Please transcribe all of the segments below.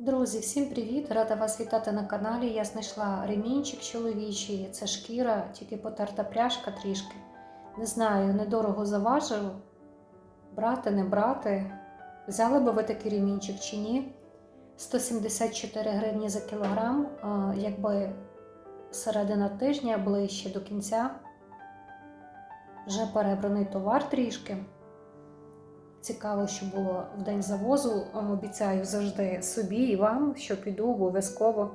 Друзі, всім привіт! Рада вас вітати на каналі. Я знайшла ремінчик чоловічий, це шкіра, тільки потерта пряжка трішки. Не знаю, недорого заважив. Брати, не брати. Взяли би ви такий ремінчик чи ні? 174 гривні за кілограм, якби середина тижня ближче до кінця. Вже перебраний товар трішки. Цікаво, що було в день завозу. Обіцяю завжди собі і вам, що піду обов'язково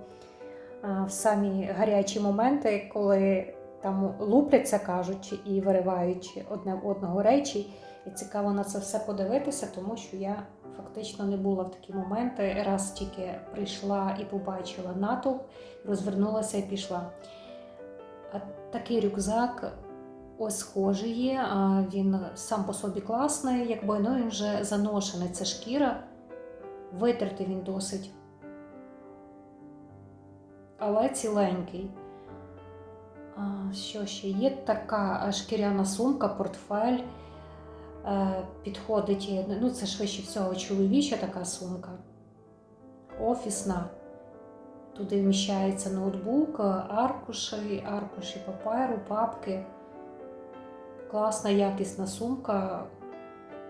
в самі гарячі моменти, коли там лупляться, кажуть, і виривають одне в одного речі. І цікаво на це все подивитися, тому що я фактично не була в такі моменти. Раз тільки прийшла і побачила натовп, розвернулася і пішла. А такий рюкзак Ось схожий є, він сам по собі класний, якби ну він вже заношений. Це шкіра, витертий він досить. Але ціленький. Що ще? Є така шкіряна сумка, портфель. Е, Підходить, ну це швидше всього чоловіча така сумка, офісна. Туди вміщається ноутбук, аркуші, аркуші паперу, папки класна якісна сумка.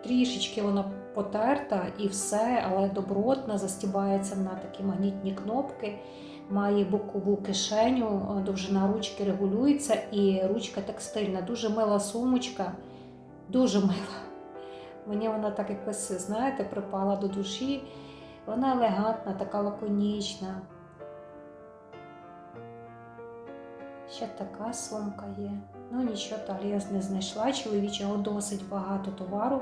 Трішечки вона потерта і все, але добротна, застібається на такі магнітні кнопки, має бокову кишеню, довжина ручки регулюється, і ручка текстильна. Дуже мила сумочка, дуже мила. Мені вона так якось, знаєте, припала до душі. Вона елегантна, така лаконічна. Ще така сумка є. Ну нічого, далі я не знайшла. Чоловічого досить багато товару.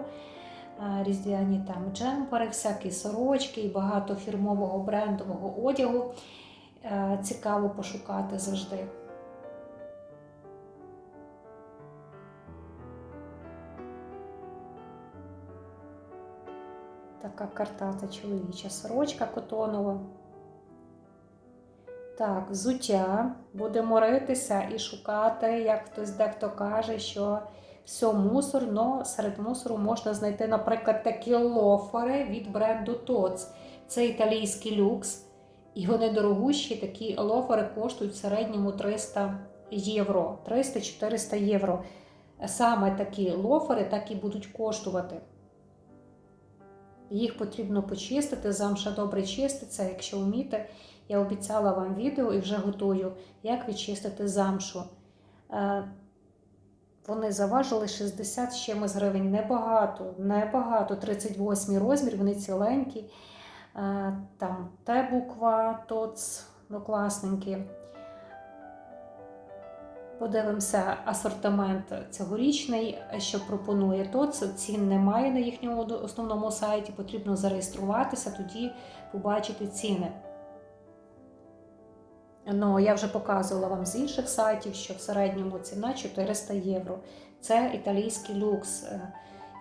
Різдвяні там джемпери, всякі сорочки і багато фірмового брендового одягу. Цікаво пошукати завжди. Така картата чоловіча сорочка котонова. Так, взуття. Будемо ритися і шукати, як хтось дехто каже, що все мусор, але серед мусору можна знайти, наприклад, такі лофери від бренду TOTS. Це італійський люкс. І вони дорогущі, такі лофери коштують в середньому 300 євро. 300-400 євро. Саме такі лофери так і будуть коштувати. Їх потрібно почистити, замша добре чиститься, якщо вміти. Я обіцяла вам відео і вже готую, як відчистити замшу. Е, вони заважили 60 з чимось гривень. Небагато, небагато. 38 розмір, вони ціленькі. Е, там Т-буква, ТОЦ, ну класненькі. Подивимося асортимент цьогорічний, що пропонує ТОЦ. Цін немає на їхньому основному сайті, потрібно зареєструватися, тоді побачити ціни. Ну, я вже показувала вам з інших сайтів, що в середньому ціна 400 євро. Це італійський люкс,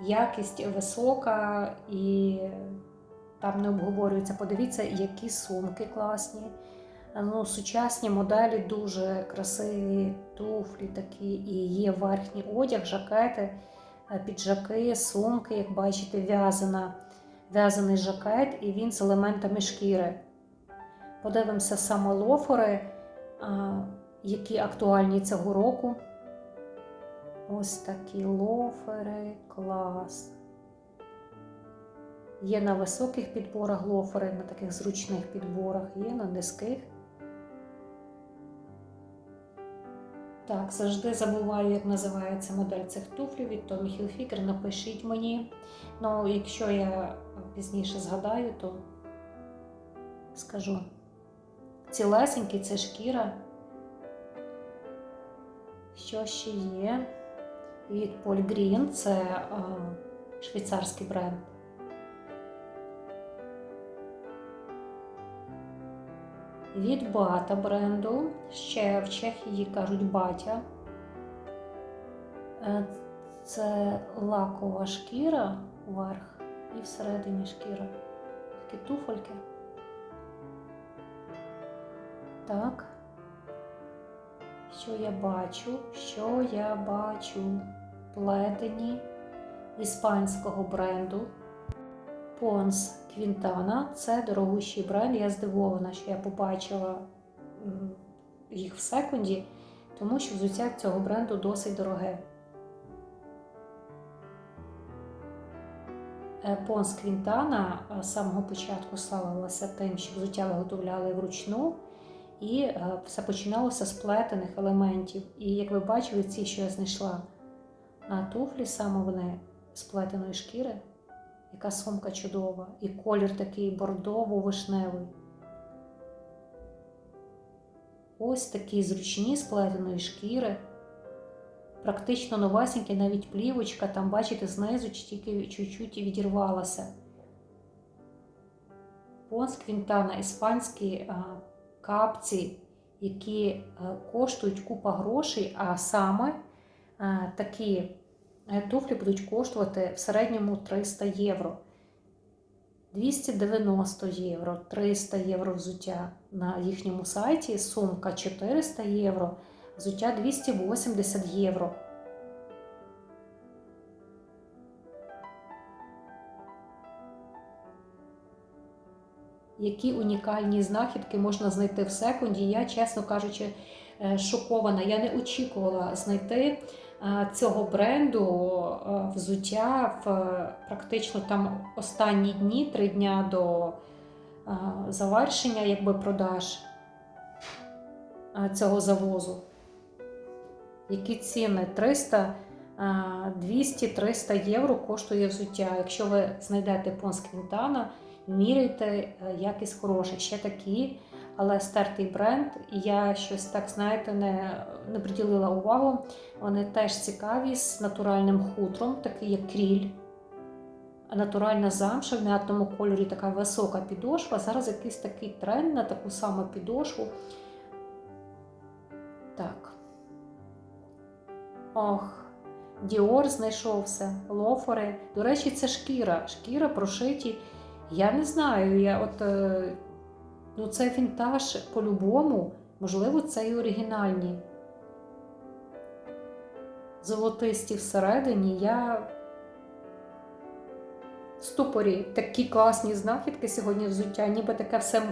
якість висока і там не обговорюється. Подивіться, які сумки класні. Ну, Сучасні моделі дуже красиві, туфлі такі, і є верхній одяг, жакети, піджаки, сумки, як бачите, в'язаний жакет, і він з елементами шкіри. Подивимося саме лофери, які актуальні цього року. Ось такі лофери, клас. Є на високих підборах лофери, на таких зручних підборах, є на низьких. Так, завжди забуваю, як називається модель цих туфлів від Tommy Hilfiger. Напишіть мені. Ну, якщо я пізніше згадаю, то скажу. Цілесенький це шкіра. Що ще є? Від Paul Green, це е, швейцарський бренд. Від бата бренду, ще в Чехії кажуть батя. Е, це лакова шкіра вверх і всередині шкіра. Такі туфельки. Так. Що я бачу? Що я бачу? Плетені іспанського бренду. Понс Квінтана це дорогущий бренд. Я здивована, що я побачила їх в секунді, тому що взуття цього бренду досить дороге. Е, Понс Квінтана е, з самого початку славилася тим, що взуття виготовляли вручну, і е, все починалося з плетених елементів. І як ви бачили, ці, що я знайшла на туфлі, саме вони з плетеної шкіри, яка сумка чудова, і колір такий бордово-вишневий. Ось такі зручні з плетеної шкіри. Практично новесенькі, навіть плівочка, там, бачите, знизу тільки чуть-чуть відірвалася. Понс Квінтана іспанські а, капці, які коштують купа грошей, а саме такі е, туфлі будуть коштувати в середньому 300 євро. 290 євро, 300 євро взуття на їхньому сайті, сумка 400 євро, взуття 280 євро. Які унікальні знахідки можна знайти в секунді. Я, чесно кажучи, е, шокована. Я не очікувала знайти е, цього бренду е, взуття в практично там останні дні, три дня до завершення якби продаж цього завозу. Які ціни? 300, 200-300 євро коштує взуття. Якщо ви знайдете понс Квінтана, міряйте, е, якість хороша. Ще такі, але стертий бренд. І я щось так, знаєте, не, не приділила увагу. Вони теж цікаві з натуральним хутром, такий як кріль. Натуральна замша в м'ятному кольорі, така висока підошва. Зараз якийсь такий тренд на таку саму підошву. Так. Ох, Діор знайшовся, лофери. До речі, це шкіра. Шкіра прошиті. Я не знаю, я от, е, ну це вінтаж по-любому, можливо, це і оригінальні. Золотисті всередині. Я ступорі такі класні знахідки сьогодні взуття, ніби таке все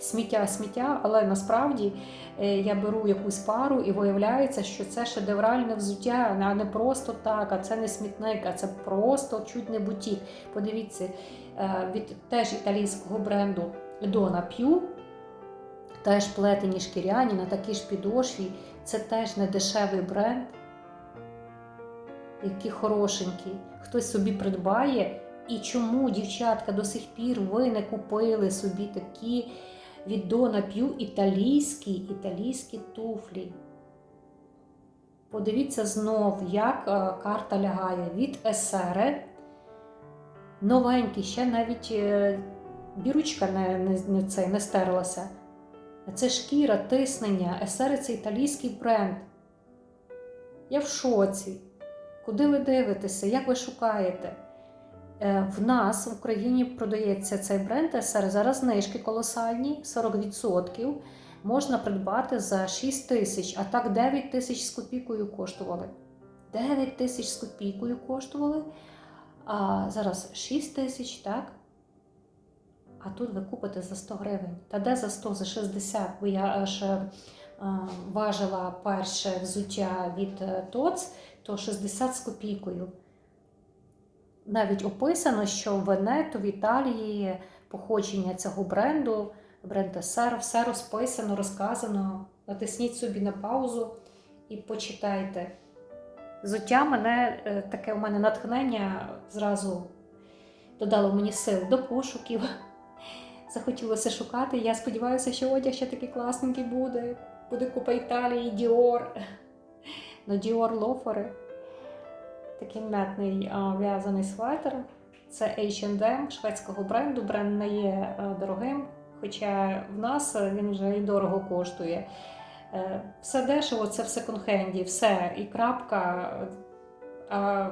сміття-сміття, але насправді е, я беру якусь пару і виявляється, що це шедевральне взуття, а не просто так, а це не смітник, а це просто чуть не бутік. Подивіться, е, від теж італійського бренду Donna Piu, теж плетені шкіряні на такій ж підошві. Це теж не дешевий бренд, які хорошенькі. Хтось собі придбає. І чому, дівчатка, до сих пір ви не купили собі такі від Donna Piu італійські, італійські туфлі? Подивіться знов, як е, карта лягає від Есери. Новенький, ще навіть е, біручка не, не, це, не стерлася. Це шкіра, тиснення. Есери це італійський бренд. Я в шоці. Куди ви дивитеся? Як ви шукаєте? Е, В нас в Україні продається цей бренд СР. Зараз знижки колосальні, 40%. Можна придбати за 6 тисяч, а так 9 тисяч з копійкою коштували. 9 тисяч з копійкою коштували. А зараз 6 тисяч, так? А тут ви купите за 100 гривень. Та де за 100, за 60? Бо я аж е, важила перше взуття від е, ТОЦ, то 60 з копійкою навіть описано, що в Венето, в Італії походження цього бренду, бренд SR, все розписано, розказано. Натисніть собі на паузу і почитайте. Зуття мене е, таке у мене натхнення зразу додало мені сил до пошуків. Захотілося шукати. Я сподіваюся, що одяг ще такий класненький буде. Буде купа Італії, Діор. Ну, Діор лофери такий метний в'язаний светр. Це H&M шведського бренду. Бренд не є дорогим, хоча в нас він вже і дорого коштує. Е, Все дешево, це в секонд-хенді, все і крапка. А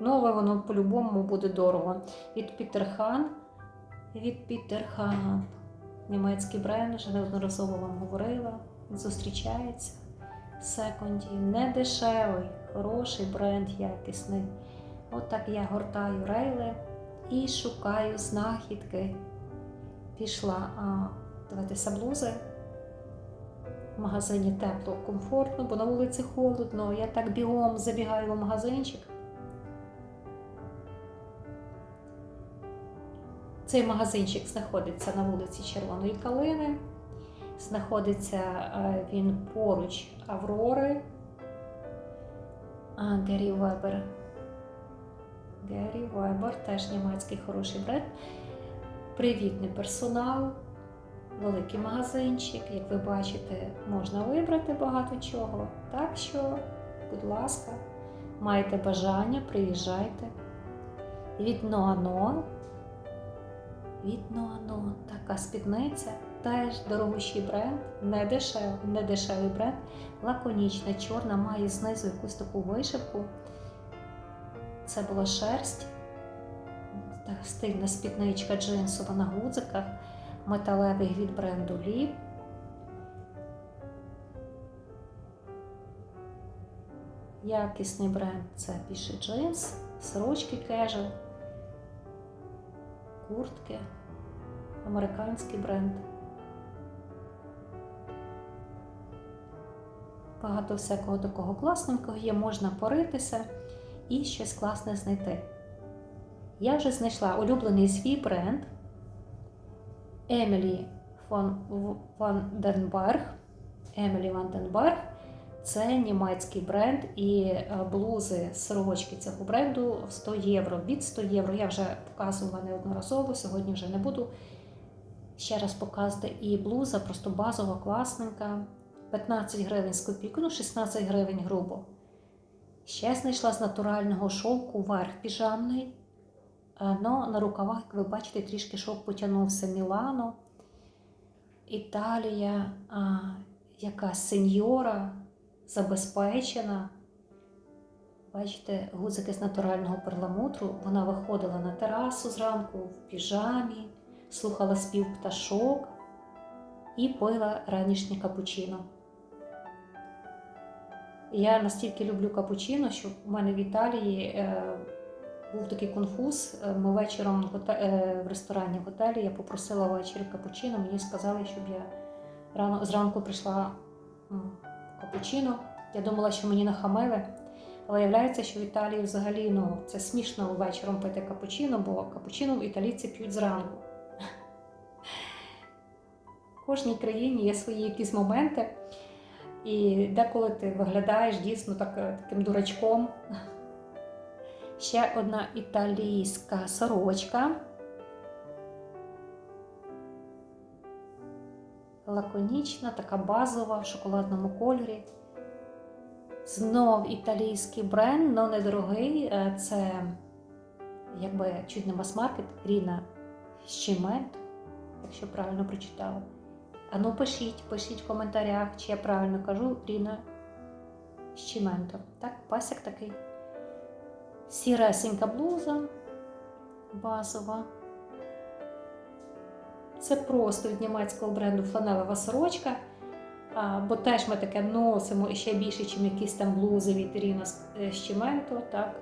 нове воно по-любому буде дорого. Від Пітерхан. Від Пітерхан. Німецький бренд, вже неодноразово вам говорила. Зустрічається в секунді. Не дешевий, хороший бренд якісний. От так я гортаю рейли і шукаю знахідки. Пішла а, дивитися блузи. В магазині тепло, комфортно, бо на вулиці холодно. Я так бігом забігаю в магазинчик. Цей магазинчик знаходиться на вулиці Червоної Калини. Знаходиться е, він поруч Аврори. А, Гері Вебер. Гері Вебер, теж німецький хороший бренд. Привітний персонал, великий магазинчик. Як ви бачите, можна вибрати багато чого. Так що, будь ласка, маєте бажання, приїжджайте. Від Ноано. Від Ноано. Така спідниця. Теж дорогущий бренд, не дешев, не дешевий бренд, лаконічна, чорна, має знизу якусь таку вишивку. Це була шерсть, стильна спідничка джинсова на гудзиках, металевий від бренду Лі. Якісний бренд це більше джинс, сорочки кежел, куртки, американський бренд. Багато всякого такого класненького є, можна поритися і щось класне знайти. Я вже знайшла улюблений свій бренд Емілі Ванденберг. Емілі Ванденберг це німецький бренд і е, блузи, сорочки цього бренду 100 євро. Від 100 євро я вже показувала неодноразово, сьогодні вже не буду ще раз показувати. І блуза просто базова, класненька. 15 гривень з копійку, ну 16 гривень грубо. Ще знайшла з натурального шовку верх піжамний. Но на рукавах, як ви бачите, трішки шовк потягнувся Мілано, Італія, а, якась сеньора забезпечена. Бачите, гудзики з натурального перламутру. Вона виходила на терасу зранку в піжамі, слухала спів пташок і пила ранішнє капучино. Я настільки люблю капучино, що в мене в Італії е, був такий конфуз. Е, Ми вечором в, е, ресторані в готелі я попросила ввечері капучино. Мені сказали, щоб я рано зранку прийшла капучино. Я думала, що мені нахамили. Але виявляється, що в Італії взагалі ну, це смішно вечором пити капучино, бо капучино в італійці п'ють зранку. В кожній країні є свої якісь моменти. І деколи ти виглядаєш дійсно так, таким дурачком. Ще одна італійська сорочка. Лаконічна, така базова в шоколадному кольорі. Знов італійський бренд, але недорогий. Е, Це якби чуть не мас-маркет Ріна Щемент, якщо правильно прочитала. А ну пишіть, пишіть в коментарях, чи я правильно кажу Ріна Щементо. Так, пасік такий. Сіресенька блуза базова. Це просто від німецького бренду фланелева сорочка. А, бо теж ми таке носимо ще більше, ніж якісь там блузи від Ріна Щементо, так?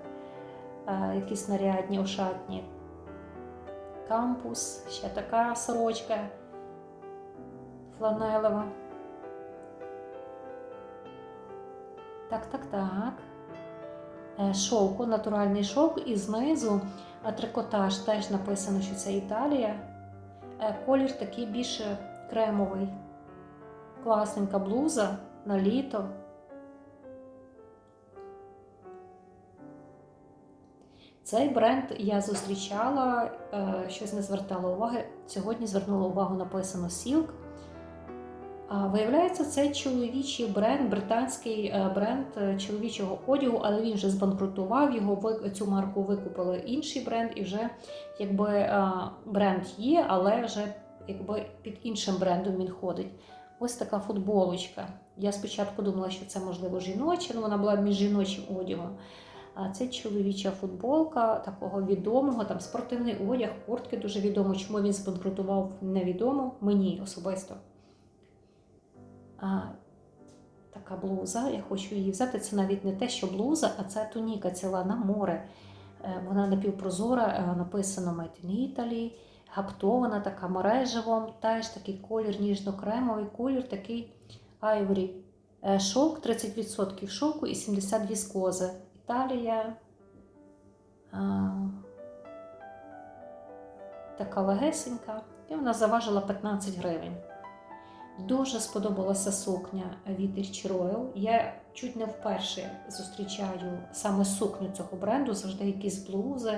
А, якісь нарядні, ошатні. Кампус, ще така сорочка фланелева. Так, так, так. Е, Шовку, натуральний шовк і знизу е, трикотаж теж написано, що це Італія. Е, Колір такий більш кремовий. Класненька блуза на літо. Цей бренд я зустрічала, щось не звертала уваги. Сьогодні звернула увагу, написано Silk. Виявляється, це чоловічий бренд, британський е, бренд е, чоловічого одягу, але він вже збанкрутував його. Цю марку викупили інший бренд, і вже якби е, бренд є, але вже якби під іншим брендом він ходить. Ось така футболочка. Я спочатку думала, що це можливо жіноча, але вона була між жіночим одягом. А це чоловіча футболка такого відомого, там спортивний одяг, куртки дуже відомо. Чому він збанкрутував, невідомо мені особисто. А, така блуза, я хочу її взяти. Це навіть не те, що блуза, а це туніка ціла на море. Е, Вона напівпрозора, е, написано Made in Italy, гаптована така мережевом, теж такий колір ніжно-кремовий, колір такий айворі. Шовк 30% шовку і 70 віскози. Італія. А, така легесенька. І вона заважила 15 гривень. Дуже сподобалася сукня від Rich Royal. Я чуть не вперше зустрічаю саме сукню цього бренду, завжди якісь блузи,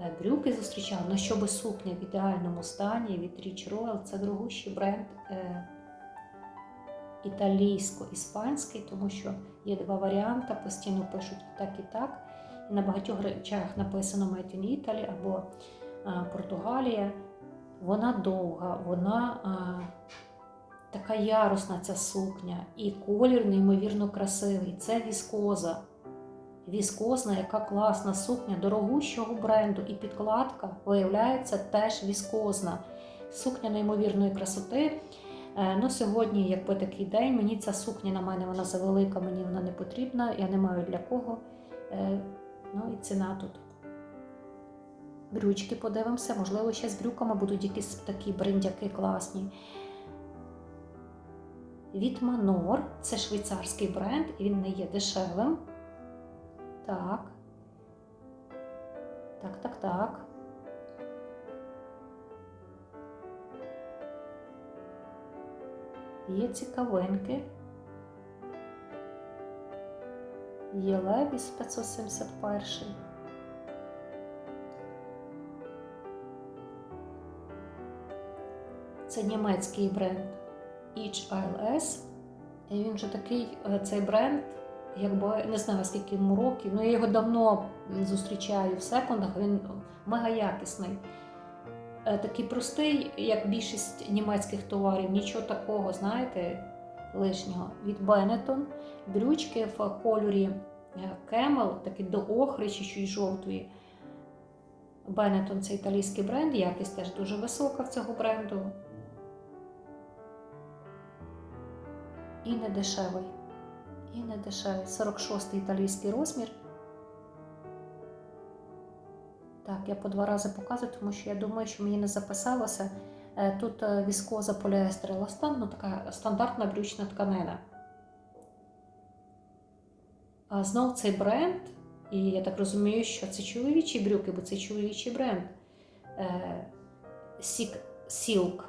е, брюки зустрічаю. Ну, щоб сукня в ідеальному стані від Rich Royal, це дорогущий бренд е, італійсько-іспанський, тому що є два варіанти, постійно пишуть і так і так. І на багатьох речах написано Made in Italy або е, Португалія. Вона довга, вона. Така ярусна ця сукня, і колір неймовірно красивий. Це віскоза. Віскозна, яка класна сукня дорогущого бренду, і підкладка, виявляється, теж віскозна. Сукня неймовірної красоти. Е, Ну, Сьогодні, якби такий день, мені ця сукня на мене вона завелика, мені вона не потрібна, я не маю для кого. Е, Ну і ціна тут. Брючки подивимося, можливо, ще з брюками будуть якісь такі брендяки класні. Від Manor, це швейцарський бренд, і він не є дешевим. Так. Так, так, так. Є цікавинки. Є Левіс 571. Це німецький бренд. HLS. І він вже такий е, цей бренд, якби не знаю скільки йому років, ну я його давно зустрічаю в секундах, він мега якісний. Е, Такий простий, як більшість німецьких товарів, нічого такого, знаєте, лишнього. Від Benetton. Брючки в кольорі Camel, такі до охри чи чуть жовтої. Benetton це італійський бренд, якість теж дуже висока в цього бренду. І не дешевий. І не дешевий. 46 італійський розмір. Так, я по два рази показую, тому що я думаю, що мені не записалося. Е, Тут е, віскоза поліестер еластан, ну така стандартна брючна тканина. А знов цей бренд, і я так розумію, що це чоловічі брюки, бо це чоловічий бренд. Е, Сік Silk.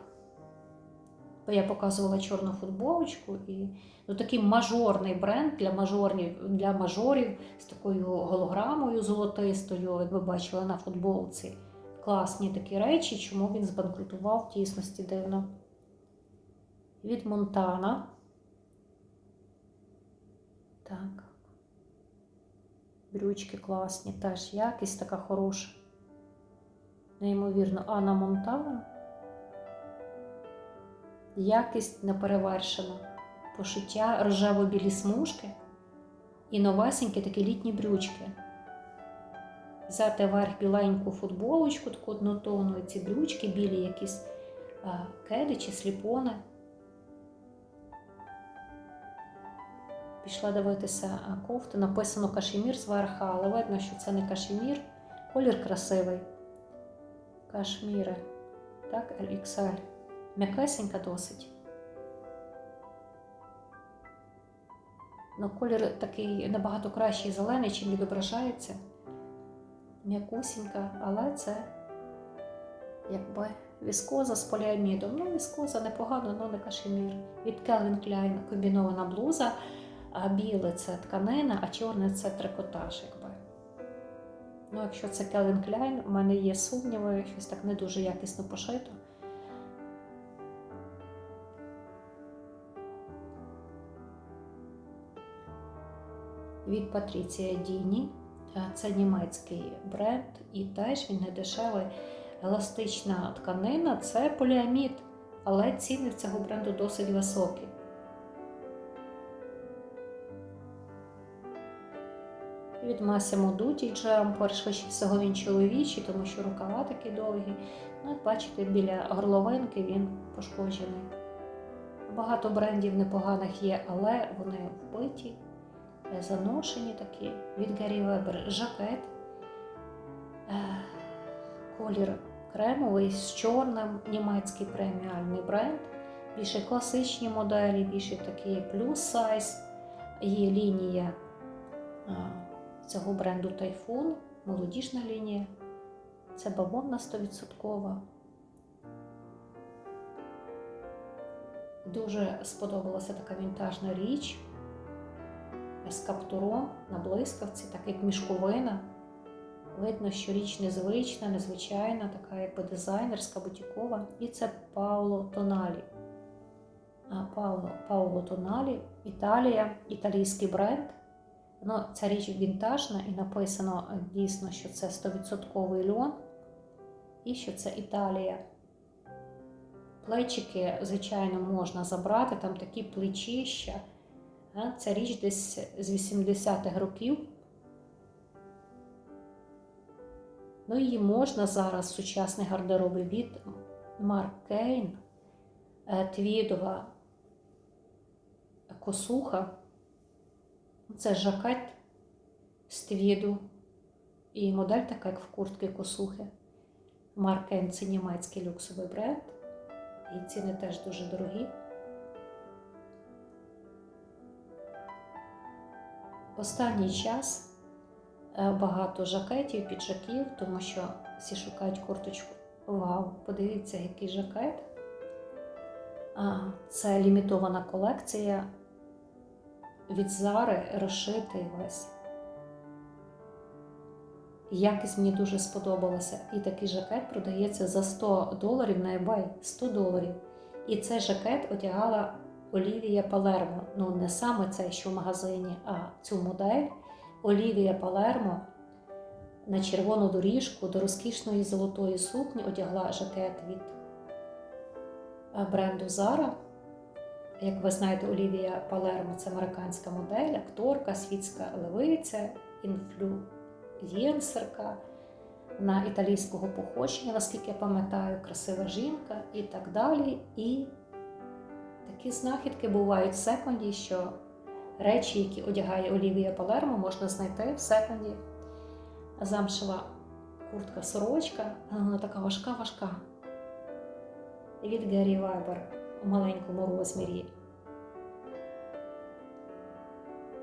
Я показувала чорну футболочку і ну, такий мажорний бренд для мажорів, для мажорів з такою голограмою золотистою, як ви бачили на футболці. Класні такі речі, чому він збанкрутував в дійсності дивно. Від Монтана. Так. Брючки класні, теж якість така хороша. Неймовірно, Анна Монтана. Якість неперевершена. Пошиття рожево-білі смужки і новесенькі такі літні брючки. Взяти верх біленьку футболочку, таку однотонну, і ці брючки білі, якісь а, кеди чи сліпони. Пішла дивитися а, кофту, написано кашемір зверха, але видно, що це не кашемір. Колір красивий. Кашміри. Так, LXL. М'якесенька досить. Ну, колір такий набагато кращий зелений, чим відображається. М'якусінька, але це якби віскоза з поліамідом. Ну, віскоза непогано, але не кашемір. Від Calvin Klein комбінована блуза, а біле це тканина, а чорне це трикотаж. якби. Ну, якщо це Calvin Klein, у мене є сумніви, щось так не дуже якісно пошито. Від Патріція Діні. Це німецький бренд, і теж він не дешевий. Еластична тканина це поліамід, але ціни в цього бренду досить високі. Від Massimo Dutti джемпер, швидше всього він чоловічий, тому що рукава такі довгі. Ну, як бачите, біля горловинки він пошкоджений. Багато брендів непоганих є, але вони вбиті заношені такі від Гаррі Вебер жакет. Колір кремовий з чорним, німецький преміальний бренд. Більше класичні моделі, більше такі плюс сайз. Є лінія цього бренду Typhoon, молодіжна лінія. Це бавовна 100%. Дуже сподобалася така вінтажна річ з каптуром на блискавці, так як мішковина. Видно, що річ незвична, незвичайна, така якби дизайнерська, бутікова. І це Пауло Тоналі. Пауло, Пауло Тоналі, Італія, італійський бренд. Ну, ця річ вінтажна і написано дійсно, що це 100% льон і що це Італія. Плечики, звичайно, можна забрати, там такі плечища. Е, Ця річ десь з 80-х років. Ну, її можна зараз сучасний гардероби від Марк Кейн, е, твідова косуха. Це жакет з твіду. І модель така, як в куртки косухи. Марк Кейн – це німецький люксовий бренд. І ціни теж дуже дорогі. Останній час е, багато жакетів, піджаків, тому що всі шукають курточку. Вау, подивіться, який жакет. Це лімітована колекція від Зари розшитий весь. Якість мені дуже сподобалася. І такий жакет продається за 100 доларів на eBay. 100 доларів. І цей жакет одягала Олівія Палермо. Ну, не саме цей, що в магазині, а цю модель Олівія Палермо на червону доріжку до розкішної золотої сукні одягла жакет від бренду Zara. Як ви знаєте, Олівія Палермо це американська модель, акторка, світська левиця, інфлюєнсерка на італійського походження, наскільки я пам'ятаю, красива жінка і так далі. І такі знахідки бувають в секунді, що речі, які одягає Олівія Палермо, можна знайти в секунді. Замшева куртка сорочка, вона така важка-важка. Від Гері Вайбер у маленькому розмірі.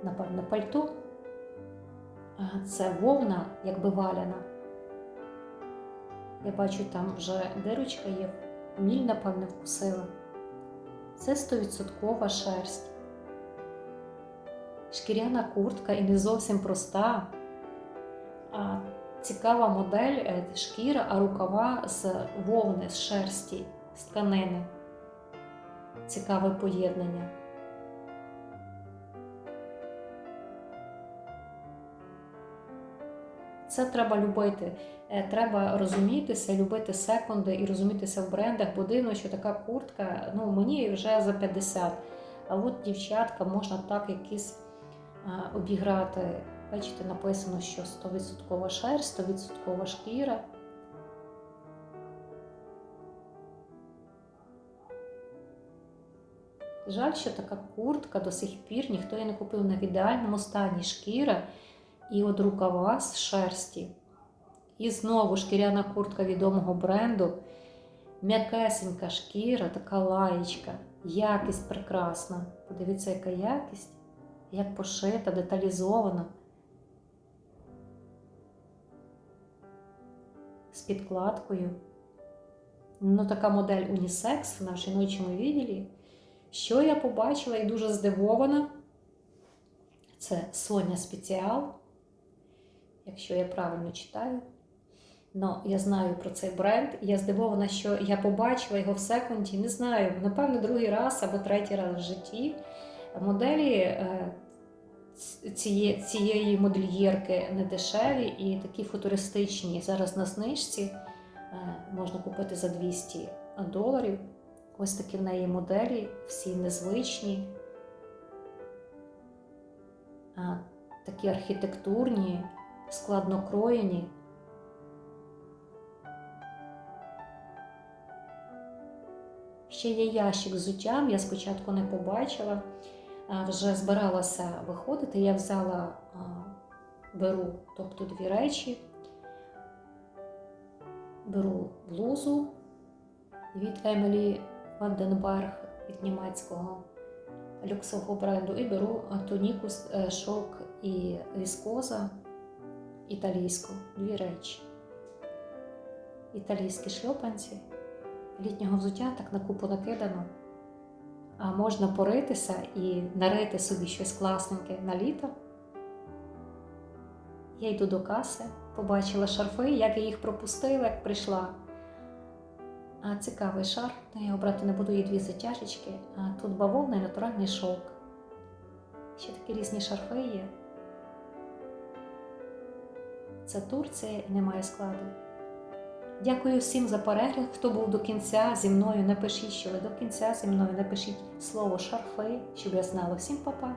Напевно, пальто. Це вовна, якби валяна. Я бачу, там вже дирочка є, міль, напевне, вкусила. Це 100% шерсть. Шкіряна куртка і не зовсім проста. А цікава модель шкіра, а рукава з вовни, з шерсті, з тканини. Цікаве поєднання. Це треба любити. Треба розумітися, любити секунди і розумітися в брендах, бо дивно, що така куртка, ну мені вже за 50. А от дівчатка можна так якісь обіграти. Бачите, написано, що 100% шерсть, 100% шкіра. Жаль, що така куртка до сих пір ніхто її не купив на в ідеальному стані шкіра і от рукава з шерсті. І знову шкіряна куртка відомого бренду. М'якесенька шкіра, така лаєчка, якість прекрасна. Подивіться, яка якість, як пошита, деталізована. З підкладкою. Ну, така модель унісекс в нашій жіночому відділі. Що я побачила і дуже здивована, це Соня Спеціал, якщо я правильно читаю. Но я знаю про цей бренд, я здивована, що я побачила його в секунді, не знаю, напевно, другий раз або третій раз в житті. Моделі цієї, цієї модельєрки не дешеві і такі футуристичні. Зараз на знижці можна купити за 200 доларів. Ось такі в неї моделі, всі незвичні, такі архітектурні, складнокроєні. Ще є ящик з взуттям, я спочатку не побачила, вже збиралася виходити. Я взяла, беру тобто дві речі. беру блузу від Емілі Ванденберг від німецького люксового бренду і беру туніку е, і віскоза італійську. Дві речі. Італійські шльопанці. Літнього взуття так на купу накидано. А можна поритися і нарити собі щось класненьке на літо. Я йду до каси, побачила шарфи, як я їх пропустила, як прийшла. А цікавий шарф, ну, я його брати не буду, є дві затяжечки, а тут бавовна і натуральний шовк. Ще такі різні шарфи є. Це Турція і немає складу. Дякую всім за перегляд. Хто був до кінця зі мною, напишіть, що ви до кінця зі мною напишіть слово шарфи, щоб я знала. Всім па-па!